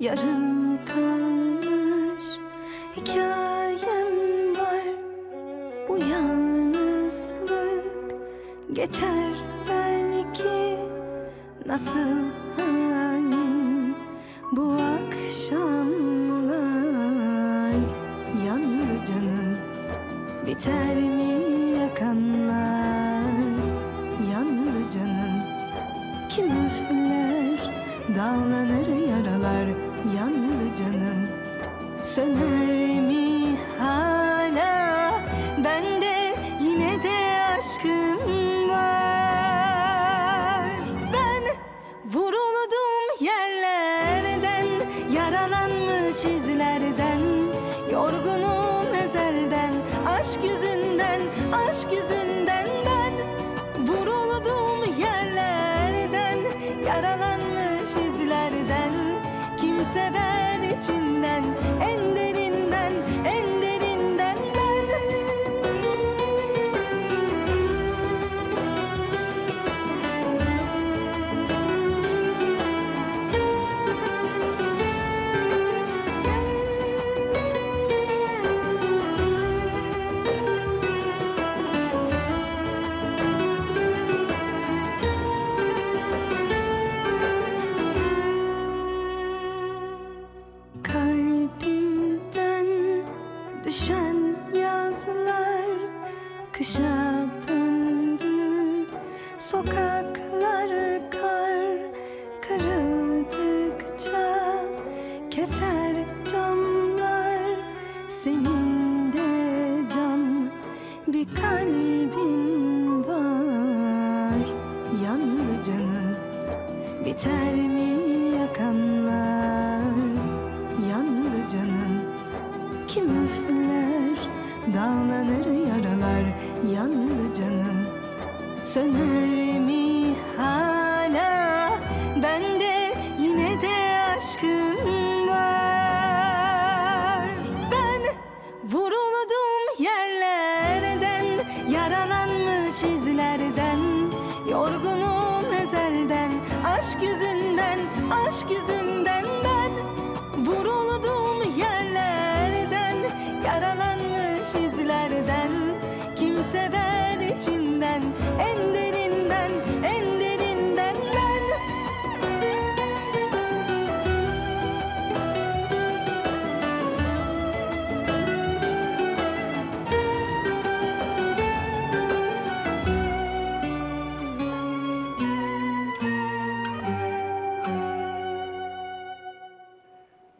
yarım kalmış hikayem var. Bu yalnızlık geçer belki. Nasıl hain bu akşamlar? Yandı canım biter mi yakanlar? Yandı canım kim üfler Dağlanır yaralar Yandı canım. Söner mi hala? Bende yine de aşkım var. Ben vuruldum yerlerden Yaralanmış izlerden. Yorgunum ezelden Aşk yüzünden, aşk yüzünden Kim sever içinden Sokaklar kar kırıldıkça keser camlar. Senin de cam bir kalbin var. Yandı canım Biter mi yakanlar? Yandı canım Kim üfler Dağlanır yaralar? Yandı canım Söner mi hala? Bende yine de aşkın var. Ben vuruldum yerlerden Yaralanmış izlerden Yorgunum ezelden Aşk yüzünden, aşk yüzünden ben Vuruldum yerlerden Yaralanmış izlerden Kimse ben